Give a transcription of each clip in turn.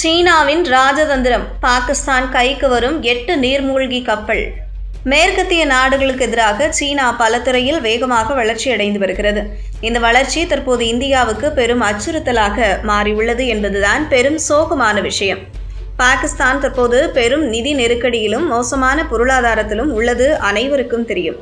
சீனாவின் ராஜதந்திரம். பாகிஸ்தான் கைக்கு வரும் எட்டு நீர்மூழ்கி கப்பல். மேற்கத்திய நாடுகளுக்கு எதிராக சீனா பல துறையில் வேகமாக வளர்ச்சியடைந்து வருகிறது. இந்த வளர்ச்சி தற்போது இந்தியாவுக்கு பெரும் அச்சுறுத்தலாக மாறியுள்ளது என்பதுதான் பெரும் சோகமான விஷயம். பாகிஸ்தான் தற்போது பெரும் நிதி நெருக்கடியிலும் மோசமான பொருளாதாரத்திலும் உள்ளது அனைவருக்கும் தெரியும்.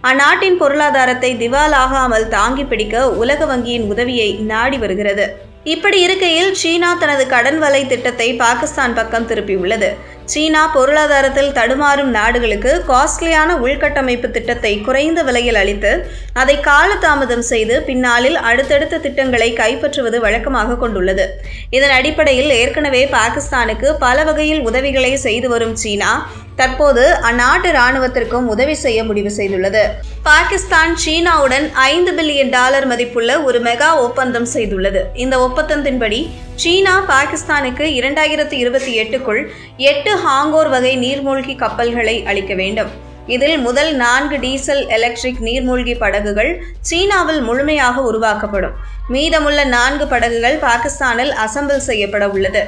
அந்நாட்டின் பொருளாதாரத்தை திவாலாகாமல் தாங்கி பிடிக்க உலக வங்கியின் உதவியை நாடி வருகிறது. இப்படி இருக்கையில் சீனா தனது கடன் வலை திட்டத்தை பாகிஸ்தான் பக்கம் திருப்பியுள்ளது. சீனா பொருளாதாரத்தில் தடுமாறும் நாடுகளுக்கு காஸ்ட்லியான உள்கட்டமைப்பு திட்டத்தை குறைந்த விலையில் அளித்து அதை காலதாமதம் செய்து பின்னாளில் அடுத்தடுத்த திட்டங்களை கைப்பற்றுவது வழக்கமாக கொண்டுள்ளது. இதன் அடிப்படையில் ஏற்கனவே பாகிஸ்தானுக்கு பல வகையில் உதவிகளை செய்து வரும் சீனா தற்போது அந்நாட்டு இராணுவத்திற்கும் உதவி செய்ய முடிவு செய்துள்ளது. பாகிஸ்தான் சீனாவுடன் ஐந்து பில்லியன் டாலர் மதிப்புள்ள ஒரு மெகா ஒப்பந்தம் செய்துள்ளது. இந்த ஒப்பந்தத்தின்படி சீனா பாகிஸ்தானுக்கு இரண்டாயிரத்து இருபத்தி எட்டுக்குள் எட்டு ஹாங்கோர் வகை நீர்மூழ்கி கப்பல்களை அளிக்க வேண்டும். இதில் முதல் நான்கு டீசல் எலக்ட்ரிக் நீர்மூழ்கி படகுகள் சீனாவில் முழுமையாக உருவாக்கப்படும். மீதமுள்ள நான்கு படகுகள் பாகிஸ்தானில் அசம்பிள் செய்யப்பட உள்ளது.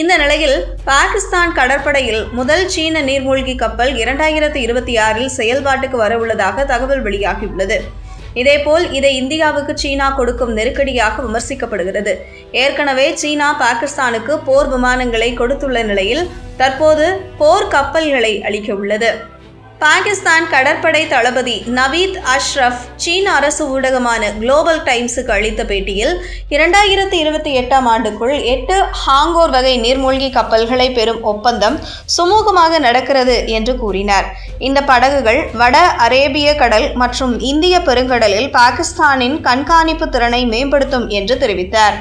இந்த நிலையில் பாகிஸ்தான் கடற்படையில் முதல் சீன நீர்மூழ்கி கப்பல் இரண்டாயிரத்து இருபத்தி ஆறில் செயல்பாட்டுக்கு வரவுள்ளதாக தகவல் வெளியாகியுள்ளது. இதேபோல் இதை இந்தியாவுக்கு சீனா கொடுக்கும் நெருக்கடியாக விமர்சிக்கப்படுகிறது. ஏற்கனவே சீனா பாகிஸ்தானுக்கு போர் விமானங்களை கொடுத்துள்ள நிலையில் தற்போது போர் கப்பல்களை அளிக்க உள்ளது பாகிஸ்தான் கடற்படை தளபதி நவீத் அஷ்ரஃப் சீன அரசு ஊடகமான குளோபல் டைம்ஸுக்கு அளித்த பேட்டியில் இரண்டாயிரத்தி இருபத்தி எட்டாம் ஆண்டுக்குள் எட்டு ஹாங்கோர் வகை நீர்மூழ்கி கப்பல்களை பெறும் ஒப்பந்தம் சுமூகமாக நடக்கிறது என்று கூறினார். இந்த படகுகள் வட அரேபிய கடல் மற்றும் இந்திய பெருங்கடலில் பாகிஸ்தானின் கண்காணிப்பு திறனை மேம்படுத்தும் என்று தெரிவித்தார்.